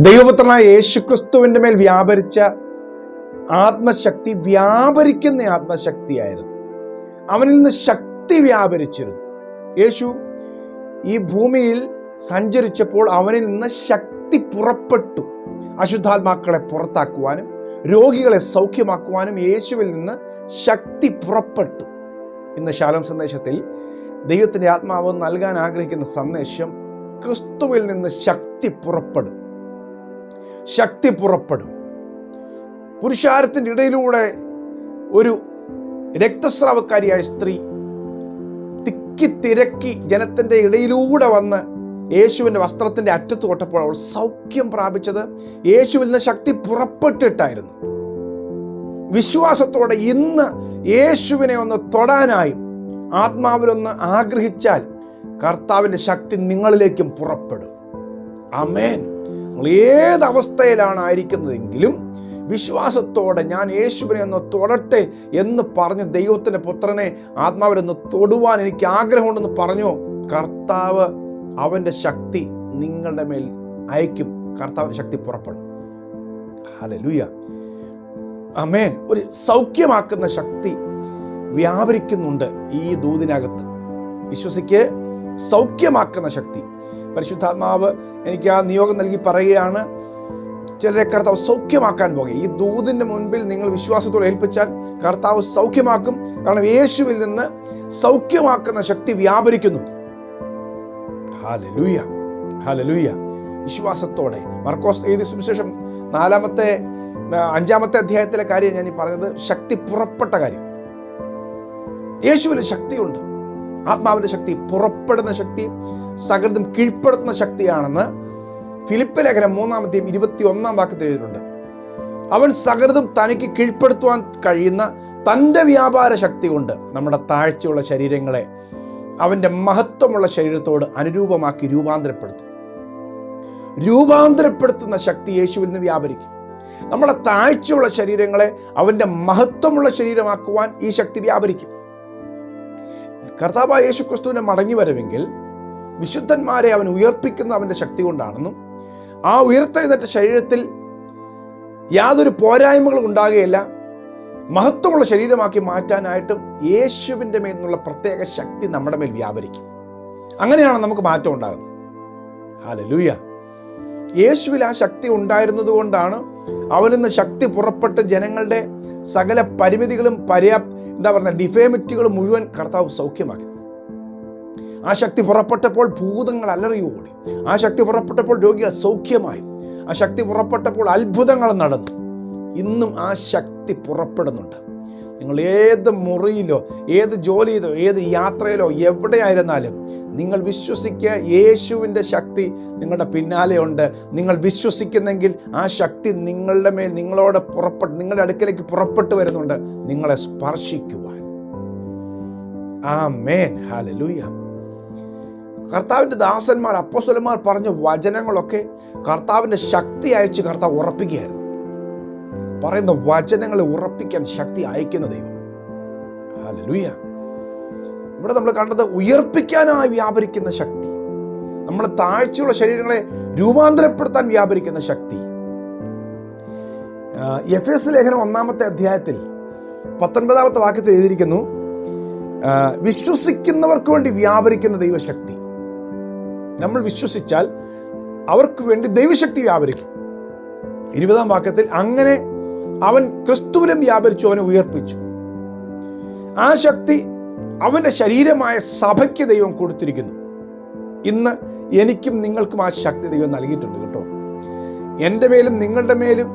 ദൈവപുത്രനായ യേശുക്രിസ്തുവിന്റെ മേൽ വ്യാപരിച്ച ആത്മശക്തി വ്യാപരിക്കുന്ന ആത്മശക്തിയായിരുന്നു. അവനിൽ നിന്ന് ശക്തി വ്യാപരിച്ചിരുന്നു. യേശു ഈ ഭൂമിയിൽ സഞ്ചരിച്ചപ്പോൾ അവനിൽ നിന്ന് ശക്തി പുറപ്പെട്ടു. അശുദ്ധാത്മാക്കളെ പുറത്താക്കുവാനും രോഗികളെ സൗഖ്യമാക്കുവാനും യേശുവിൽ നിന്ന് ശക്തി പുറപ്പെട്ടു. ഇന്ന് ശാലം സന്ദേശത്തിൽ ദൈവത്തിന്റെ ആത്മാവ് നൽകാൻ ആഗ്രഹിക്കുന്ന സന്ദേശം ക്രിസ്തുവിൽ നിന്ന് ശക്തി പുറപ്പെടും. ശക്തി പുറപ്പെടും. പുരുഷാരത്തിന്റെ ഇടയിലൂടെ ഒരു രക്തസ്രാവക്കാരിയായ സ്ത്രീ തിക്കി തിരക്കി ജനത്തിന്റെ ഇടയിലൂടെ വന്ന് യേശുവിന്റെ വസ്ത്രത്തിന്റെ അറ്റത്ത് തൊട്ടപ്പോൾ അവൾ സൗഖ്യം പ്രാപിച്ചത് യേശുവിൽ നിന്ന് ശക്തി പുറപ്പെട്ടിട്ടായിരുന്നു. വിശ്വാസത്തോടെ ഇന്ന് യേശുവിനെ ഒന്ന് തൊടാനായും ആത്മാവിലൊന്ന് ആഗ്രഹിച്ചാൽ കർത്താവിന്റെ ശക്തി നിങ്ങളിലേക്കും പുറപ്പെടും. അമേൻ നിങ്ങൾ ഏത് അവസ്ഥയിലാണ് ആയിരിക്കുന്നതെങ്കിലും വിശ്വാസത്തോടെ ഞാൻ യേശുവിനെ ഒന്ന് തൊടട്ടെ എന്ന് പറഞ്ഞ് ദൈവത്തിന്റെ പുത്രനെ ആത്മാവിനൊന്ന് തൊടുവാൻ എനിക്ക് ആഗ്രഹമുണ്ടെന്ന് പറഞ്ഞു? കർത്താവ് അവന്റെ ശക്തി നിങ്ങളുടെ മേൽ അയക്കും. കർത്താവിന്റെ ശക്തി പുറപ്പെടും. ഹലലുയ അമേൻ ഒരു സൗഖ്യമാക്കുന്ന ശക്തി വ്യാപരിക്കുന്നുണ്ട് ഈ ദൂതിനകത്ത്. വിശ്വസിക്ക്. സൗഖ്യമാക്കുന്ന ശക്തി. പരിശുദ്ധാത്മാവ് എനിക്ക് ആ നിയോഗം നൽകി പറയുകയാണ് ചിലരെ കർത്താവ് സൗഖ്യമാക്കാൻ പോകുക ഈ ദൂതിന്റെ മുൻപിൽ നിങ്ങൾ വിശ്വാസത്തോടെ ഏൽപ്പിച്ചാൽ കർത്താവ് സൗഖ്യമാക്കും. കാരണം യേശുവിൽ നിന്ന് സൗഖ്യമാക്കുന്ന ശക്തി വ്യാപരിക്കുന്നു ഹാലലൂയ ഹാലലൂയ വിശ്വാസത്തോടെ. മർക്കോസ് എഴുതി സുവിശേഷം നാലാമത്തെ അഞ്ചാമത്തെ അധ്യായത്തിലെ കാര്യം ഞാൻ ഈ പറഞ്ഞത് ശക്തി പുറപ്പെട്ട കാര്യം. യേശുവിൽ ശക്തിയുണ്ട്. ആത്മാവിന്റെ ശക്തി പുറപ്പെടുന്ന ശക്തി സകൃതം കീഴ്പ്പെടുത്തുന്ന ശക്തിയാണെന്ന് ഫിലിപ്പ് ലേഖനം മൂന്നാമത്തെയും ഇരുപത്തി ഒന്നാം വാക്യത്തിൽ എഴുതിയിട്ടുണ്ട്. അവൻ സകൃതം തനിക്ക് കീഴ്പ്പെടുത്തുവാൻ കഴിയുന്ന തന്റെ വ്യാപാര ശക്തി കൊണ്ട് നമ്മുടെ താഴ്ചയുള്ള ശരീരങ്ങളെ അവന്റെ മഹത്വമുള്ള ശരീരത്തോട് അനുരൂപമാക്കി രൂപാന്തരപ്പെടുത്തും. രൂപാന്തരപ്പെടുത്തുന്ന ശക്തി യേശുവിൽ നിന്ന് വ്യാപരിക്കും. നമ്മുടെ താഴ്ചയുള്ള ശരീരങ്ങളെ അവന്റെ മഹത്വമുള്ള ശരീരമാക്കുവാൻ ഈ ശക്തി വ്യാപരിക്കും. കർത്താവായ യേശു ക്രിസ്തുവിനെ മടങ്ങി വരവെങ്കിൽ വിശുദ്ധന്മാരെ അവൻ ഉയർപ്പിക്കുന്ന അവന്റെ ശക്തി കൊണ്ടാണെന്നും ആ ഉയർത്തെഴുന്നേറ്റ ശരീരത്തിൽ യാതൊരു പോരായ്മകളും ഉണ്ടാകുകയില്ല മഹത്വമുള്ള ശരീരമാക്കി മാറ്റാനായിട്ടും യേശുവിന്റെ മേൽ നിന്നുള്ള പ്രത്യേക ശക്തി നമ്മുടെ മേൽ വ്യാപരിക്കും. അങ്ങനെയാണ് നമുക്ക് മാറ്റം ഉണ്ടാകുന്നത്. ഹാലലൂയ യേശുവിൽ ആ ശക്തി ഉണ്ടായിരുന്നത് കൊണ്ടാണ് അവനിന്ന് നിന്ന് ശക്തി പുറപ്പെട്ട് ജനങ്ങളുടെ സകല പരിമിതികളും പര്യാ എന്താ പറയുക ഡിഫേമിറ്റുകൾ മുഴുവൻ കർത്താവ് സൗഖ്യമാക്കി. ആ ശക്തി പുറപ്പെട്ടപ്പോൾ ഭൂതങ്ങൾ അലറി ഓടി. ആ ശക്തി പുറപ്പെട്ടപ്പോൾ രോഗികൾ സൗഖ്യമായി. ആ ശക്തി പുറപ്പെട്ടപ്പോൾ അത്ഭുതങ്ങൾ നടന്നു. ഇന്നും ആ ശക്തി പുറപ്പെടുന്നുണ്ട്. നിങ്ങൾ ഏത് മുറിയിലോ ഏത് ജോലിയിലോ ഏത് യാത്രയിലോ എവിടെയായിരുന്നാലും നിങ്ങൾ വിശ്വസിക്കുക യേശുവിന്റെ ശക്തി നിങ്ങളുടെ പിന്നാലെയുണ്ട് നിങ്ങൾ വിശ്വസിക്കുന്നെങ്കിൽ ആ ശക്തി നിങ്ങളുടെ മേൽ നിങ്ങളോട് പുറപ്പെട്ട് നിങ്ങളുടെ അടുക്കലേക്ക് പുറപ്പെട്ടു വരുന്നുണ്ട്. നിങ്ങളെ സ്പർശിക്കുവാൻ. ആ മേൻ ഹാലലൂയ കർത്താവിന്റെ ദാസന്മാർ അപ്പോസ്വലന്മാർ പറഞ്ഞ വചനങ്ങളൊക്കെ കർത്താവിന്റെ ശക്തി അയച്ച് കർത്താവ് ഉറപ്പിക്കുകയായിരുന്നു. പറയുന്ന വചനങ്ങളെ ഉറപ്പിക്കാൻ ശക്തി അയക്കുന്ന ദൈവം. ഹലലുയ ഇവിടെ നമ്മൾ കണ്ടത് ഉയർപ്പിക്കാനായി വ്യാപരിക്കുന്ന ശക്തി. നമ്മളെ താഴ്ചയുള്ള ശരീരങ്ങളെ രൂപാന്തരപ്പെടുത്താൻ വ്യാപരിക്കുന്ന ശക്തി. എഫ് എസ് ലേഖനം ഒന്നാമത്തെ അധ്യായത്തിൽ പത്തൊൻപതാമത്തെ വാക്യത്തിൽ എഴുതിയിരിക്കുന്നു വിശ്വസിക്കുന്നവർക്ക് വേണ്ടി വ്യാപരിക്കുന്ന ദൈവശക്തി. നമ്മൾ വിശ്വസിച്ചാൽ അവർക്ക് വേണ്ടി ദൈവശക്തി വ്യാപരിക്കും. ഇരുപതാം വാക്യത്തിൽ അങ്ങനെ അവൻ ക്രിസ്തുവിലും വ്യാപരിച്ചു അവനെ ഉയർപ്പിച്ചു. ആ ശക്തി അവന്റെ ശരീരമായ സഭയ്ക്ക് ദൈവം കൊടുത്തിരിക്കുന്നു. ഇന്ന് എനിക്കും നിങ്ങൾക്കും ആ ശക്തി ദൈവം നൽകിയിട്ടുണ്ട് കേട്ടോ. എന്റെ മേലും നിങ്ങളുടെ മേലും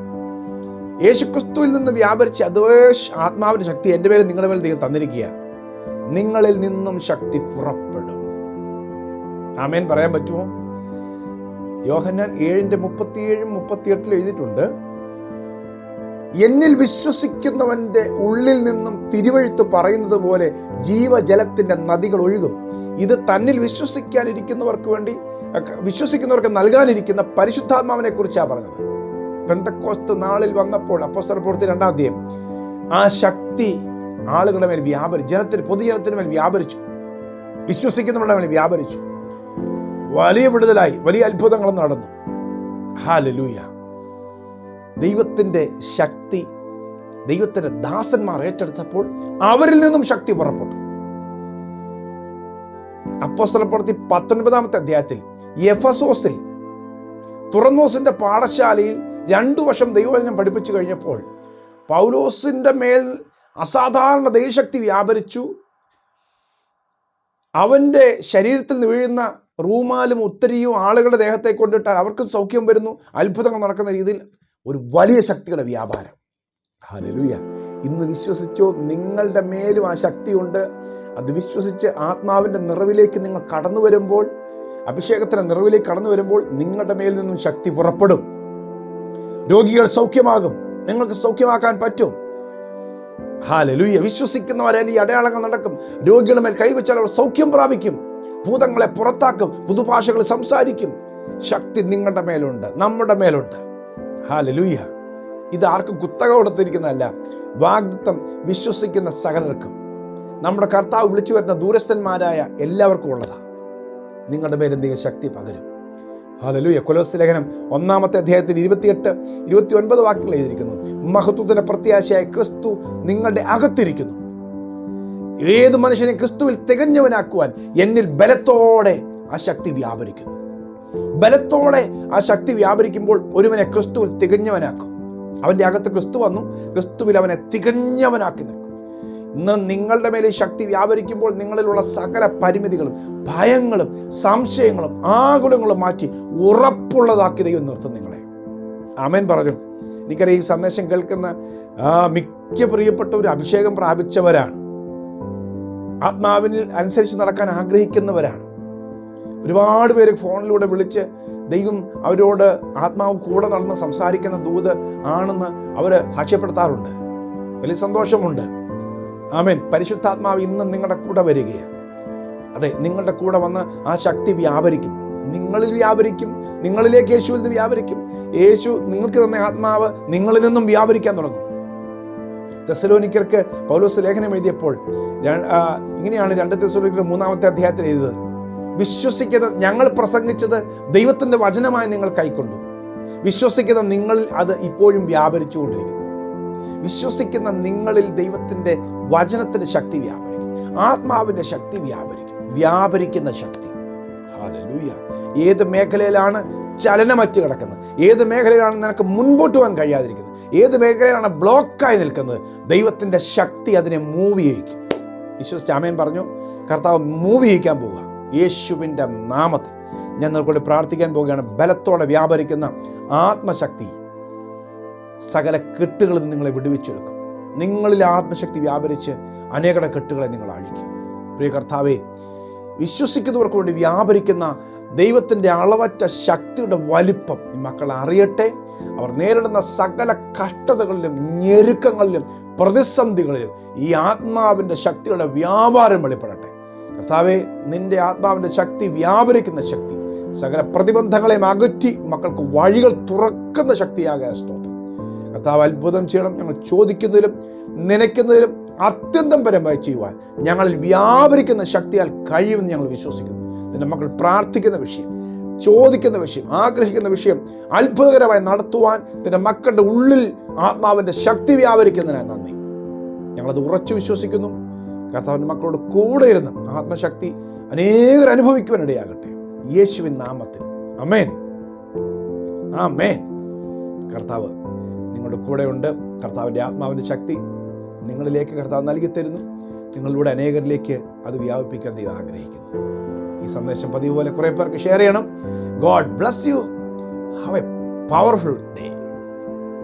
യേശുക്രിസ്തുവിൽ നിന്ന് വ്യാപരിച്ച അതേ ആത്മാവിന്റെ ശക്തി എന്റെ മേലും നിങ്ങളുടെ മേലും ദൈവം തന്നിരിക്കുകയാണ്. നിങ്ങളിൽ നിന്നും ശക്തി പുറപ്പെടും. ആമേൻ. പറയാൻ പറ്റുമോ? യോഹന്നാൻ ഏഴിന്റെ മുപ്പത്തിയേഴും മുപ്പത്തിയെട്ടിലും എഴുതിയിട്ടുണ്ട്. എന്നിൽ വിശ്വസിക്കുന്നവന്റെ ഉള്ളിൽ നിന്നും തിരുവഴുത്ത് പറയുന്നത് പോലെ ജീവജലത്തിന്റെ നദികൾ ഒഴുകും. ഇത് തന്നിൽ വിശ്വസിക്കാനിരിക്കുന്നവർക്ക് വേണ്ടി വിശ്വസിക്കുന്നവർക്ക് നൽകാനിരിക്കുന്ന പരിശുദ്ധാത്മാവിനെ കുറിച്ചാണ് പറഞ്ഞത്. പെന്തക്കോസ്ത് നാളിൽ വന്നപ്പോൾ അപ്പോസ്തല പ്രവൃത്തി രണ്ടാം അധ്യയം. ആ ശക്തി ആളുകളുടെ മേൽ വ്യാപരിച്ചു. ജനത്തിന് പൊതുജനത്തിന് മേൽ വ്യാപരിച്ചു. വിശ്വസിക്കുന്നവരുടെ മേൽ വ്യാപരിച്ചു. വലിയ വിടുതലായി വലിയ അത്ഭുതങ്ങളും നടന്നു. ഹാലലൂയ. ദൈവത്തിന്റെ ശക്തി ദൈവത്തിന്റെ ദാസന്മാർ ഏറ്റെടുത്തപ്പോൾ അവരിൽ നിന്നും ശക്തി പുറപ്പെട്ടു. അപ്പോസ്തലപ്രവൃത്തി പത്തൊൻപതാമത്തെ അധ്യായത്തിൽ എഫസോസിൽ തുറന്നോസിന്റെ പാഠശാലയിൽ രണ്ടു വർഷം ദൈവവചനം പഠിപ്പിച്ചു കഴിഞ്ഞപ്പോൾ പൗലോസിന്റെ മേൽ അസാധാരണ ദൈവശക്തി വ്യാപരിച്ചു. അവന്റെ ശരീരത്തിൽ നിന്ന് വീഴുന്ന റൂമാലും ഉത്തരിയും ആളുകളുടെ ദേഹത്തെ കൊണ്ടിട്ടാൽ അവർക്കും സൗഖ്യം വരുന്നു. അത്ഭുതങ്ങൾ നടക്കുന്ന രീതിയിൽ ഒരു വലിയ ശക്തിയുടെ വ്യാപാരം. ഹല്ലേലൂയ. ഇന്ന് വിശ്വസിച്ചോ? നിങ്ങളുടെ മേലും ആ ശക്തിയുണ്ട്. അത് വിശ്വസിച്ച് ആത്മാവിന്റെ നിറവിലേക്ക് നിങ്ങൾ കടന്നു വരുമ്പോൾ അഭിഷേകത്തിന്റെ നിറവിലേക്ക് കടന്നു വരുമ്പോൾ നിങ്ങളുടെ മേൽ നിന്നും ശക്തി പുറപ്പെടും. രോഗികൾ സൗഖ്യമാകും. നിങ്ങൾക്ക് സൗഖ്യമാക്കാൻ പറ്റും. ഹാലലുയ്യ വിശ്വസിക്കുന്നവരെ ഈ അടയാളങ്ങൾ നടക്കും. രോഗികളുടെ മേൽ കൈവച്ചാൽ അവർ സൗഖ്യം പ്രാപിക്കും. ഭൂതങ്ങളെ പുറത്താക്കും. പുതുഭാഷകൾ സംസാരിക്കും. ശക്തി നിങ്ങളുടെ മേലുണ്ട്. നമ്മുടെ മേലുണ്ട്. ഹാലലുയ്യ ഇത് ആർക്കും കുത്തക കൊടുത്തിരിക്കുന്നതല്ല വാഗ്ദത്വം വിശ്വസിക്കുന്ന സകലർക്കും. നമ്മുടെ കർത്താവ് വിളിച്ചു വരുന്ന ദൂരസ്ഥന്മാരായ എല്ലാവർക്കും ഉള്ളതാണ് നിങ്ങളുടെ മേൽ എന്തെങ്കിലും ശക്തി പകരും. ഹാലലൂയ. കൊലോസ് ലേഖനം ഒന്നാമത്തെ അധ്യായത്തിൽ ഇരുപത്തിയെട്ട് ഇരുപത്തി ഒൻപത് വാക്യങ്ങൾ എഴുതിയിരിക്കുന്നു. മഹത്വത്തിന്റെ പ്രത്യാശയായ ക്രിസ്തു നിങ്ങളുടെ അകത്തിരിക്കുന്നു. ഏത് മനുഷ്യനെ ക്രിസ്തുവിൽ തികഞ്ഞവനാക്കുവാൻ എന്നിൽ ബലത്തോടെ ആ ശക്തി വ്യാപരിക്കുന്നു. ബലത്തോടെ ആ ശക്തി വ്യാപരിക്കുമ്പോൾ ഒരുവനെ ക്രിസ്തുവിൽ തികഞ്ഞവനാക്കും. അവന്റെ അകത്ത് ക്രിസ്തു വന്നു ക്രിസ്തുവിൽ അവനെ തികഞ്ഞവനാക്കി നിൽക്കും. ഇന്ന് നിങ്ങളുടെ മേലെ ശക്തി വ്യാപരിക്കുമ്പോൾ നിങ്ങളിലുള്ള സകല പരിമിതികളും ഭയങ്ങളും സംശയങ്ങളും ആകുലങ്ങളും മാറ്റി ഉറപ്പുള്ളതാക്കി ദൈവം നിർത്തും നിങ്ങളെ. ആമേൻ പറഞ്ഞു. എനിക്കറിയാം ഈ സന്ദേശം കേൾക്കുന്ന മിക്ക പ്രിയപ്പെട്ട ഒരു അഭിഷേകം പ്രാപിച്ചവരാണ്. ആത്മാവിനിൽ അനുസരിച്ച് നടക്കാൻ ആഗ്രഹിക്കുന്നവരാണ്. ഒരുപാട് പേര് ഫോണിലൂടെ വിളിച്ച് ദൈവം അവരോട് ആത്മാവ് കൂടെ നടന്ന് സംസാരിക്കുന്ന ദൂത് ആണെന്ന് അവർ സാക്ഷ്യപ്പെടുത്താറുണ്ട്. വലിയ സന്തോഷമുണ്ട്. ആമേൻ. പരിശുദ്ധാത്മാവ് ഇന്ന് നിങ്ങളുടെ കൂടെ വരികയാണ്. അതെ നിങ്ങളുടെ കൂടെ വന്ന് ആ ശക്തി വ്യാപരിക്കും. നിങ്ങളിൽ വ്യാപരിക്കും. നിങ്ങളിലേക്ക് യേശുവിൽ നിന്ന് വ്യാപരിക്കും. യേശു നിങ്ങൾക്ക് തന്ന ആത്മാവ് നിങ്ങളിൽ നിന്നും വ്യാപരിക്കാൻ തുടങ്ങും. തെസലോനിക്കർക്ക് പൗലോസ് ലേഖനം എഴുതിയപ്പോൾ ഇങ്ങനെയാണ് രണ്ട് തെസലോനിക്കർ മൂന്നാമത്തെ അധ്യായത്തിൽ എഴുതുന്നത് വിശ്വസിക്കുന്ന ഞങ്ങൾ പ്രസംഗിച്ചത് ദൈവത്തിന്റെ വചനമായി നിങ്ങൾ കൈക്കൊണ്ടു. വിശ്വസിക്കുന്ന നിങ്ങളിൽ അത് ഇപ്പോഴും വ്യാപരിച്ചുകൊണ്ടിരിക്കുന്നു. വിശ്വസിക്കുന്ന നിങ്ങളിൽ ദൈവത്തിന്റെ വചനത്തിന്റെ ശക്തി വ്യാപരിക്കും. ആത്മാവിന്റെ ശക്തി വ്യാപരിക്കും. വ്യാപരിക്കുന്ന ശക്തി. ഹാലലൂയ ഏത് മേഖലയിലാണ് ചലനമറ്റ് കിടക്കുന്നത്? ഏത് മേഖലയിലാണ് നിനക്ക് മുൻപോട്ട് പോകാൻ കഴിയാതിരിക്കുന്നത്? ഏത് മേഖലയിലാണ് ബ്ലോക്കായി നിൽക്കുന്നത്? ദൈവത്തിന്റെ ശക്തി അതിനെ മൂവ് ചെയ്യിക്കും. വിശ്വസിച്ച് ആമേൻ പറഞ്ഞു. കർത്താവ് മൂവ് ചെയ്യിക്കാൻ പോവുക. യേശുവിന്റെ നാമത്തിൽ ഞാൻ നിങ്ങൾക്കൂടി പ്രാർത്ഥിക്കാൻ പോവുകയാണ്. ബലത്തോടെ വ്യാപരിക്കുന്ന ആത്മശക്തി സകല കെട്ടുകളിൽ നിന്ന് നിങ്ങളെ വിടുവിച്ചെടുക്കും. നിങ്ങളിൽ ആത്മശക്തി വ്യാപരിച്ച് അനേകടെ കെട്ടുകളെ നിങ്ങൾ അഴിക്കും. പ്രിയ കർത്താവെ വിശ്വസിക്കുന്നവർക്ക് വേണ്ടി വ്യാപരിക്കുന്ന ദൈവത്തിന്റെ അളവറ്റ ശക്തിയുടെ വലിപ്പം ഈ മക്കൾ അറിയട്ടെ. അവർ നേരിടുന്ന സകല കഷ്ടതകളിലും ഞെരുക്കങ്ങളിലും പ്രതിസന്ധികളിലും ഈ ആത്മാവിന്റെ ശക്തിയുടെ വ്യാപാരം വെളിപ്പെടട്ടെ. കർത്താവെ നിന്റെ ആത്മാവിന്റെ ശക്തി വ്യാപരിക്കുന്ന ശക്തി സകല പ്രതിബന്ധങ്ങളെയും അകറ്റി മക്കൾക്ക് വഴികൾ തുറക്കുന്ന ശക്തിയാകാൻ സ്തോത്രം. കർത്താവ് അത്ഭുതം ചെയ്യണം ഞങ്ങൾ ചോദിക്കുന്നതിലും നനയ്ക്കുന്നതിലും അത്യന്തം പരമായി ചെയ്യുവാൻ ഞങ്ങളിൽ വ്യാപരിക്കുന്ന ശക്തിയാൽ കഴിയുമെന്ന് ഞങ്ങൾ വിശ്വസിക്കുന്നു. നിന്റെ മക്കൾ പ്രാർത്ഥിക്കുന്ന വിഷയം ചോദിക്കുന്ന വിഷയം ആഗ്രഹിക്കുന്ന വിഷയം അത്ഭുതകരമായി നടത്തുവാൻ നിന്റെ മക്കളുടെ ഉള്ളിൽ ആത്മാവിന്റെ ശക്തി വ്യാപരിക്കുന്നതിനായി നന്ദി. ഞങ്ങളത് ഉറച്ചു വിശ്വസിക്കുന്നു. കർത്താവിന്റെ മക്കളോട് കൂടെ ഇരുന്ന് ആത്മശക്തി അനേകർ അനുഭവിക്കുവാൻ ഇടയാകട്ടെ യേശുവിൻ നാമത്തിൽ. അമേൻ ആ മേൻ കർത്താവ് നിങ്ങളുടെ കൂടെയുണ്ട് കർത്താവിന്റെ ആത്മാവിന്റെ ശക്തി നിങ്ങളിലേക്ക് കർത്താവ് നൽകി തരുന്നു നിങ്ങളിലൂടെ അനേകരിലേക്ക് അത് വ്യാപിപ്പിക്കാൻ ദൈവം ആഗ്രഹിക്കുന്നു. ഈ സന്ദേശം പതിവ് പോലെ കുറേ പേർക്ക് ഷെയർ ചെയ്യണം. God bless you have a powerful day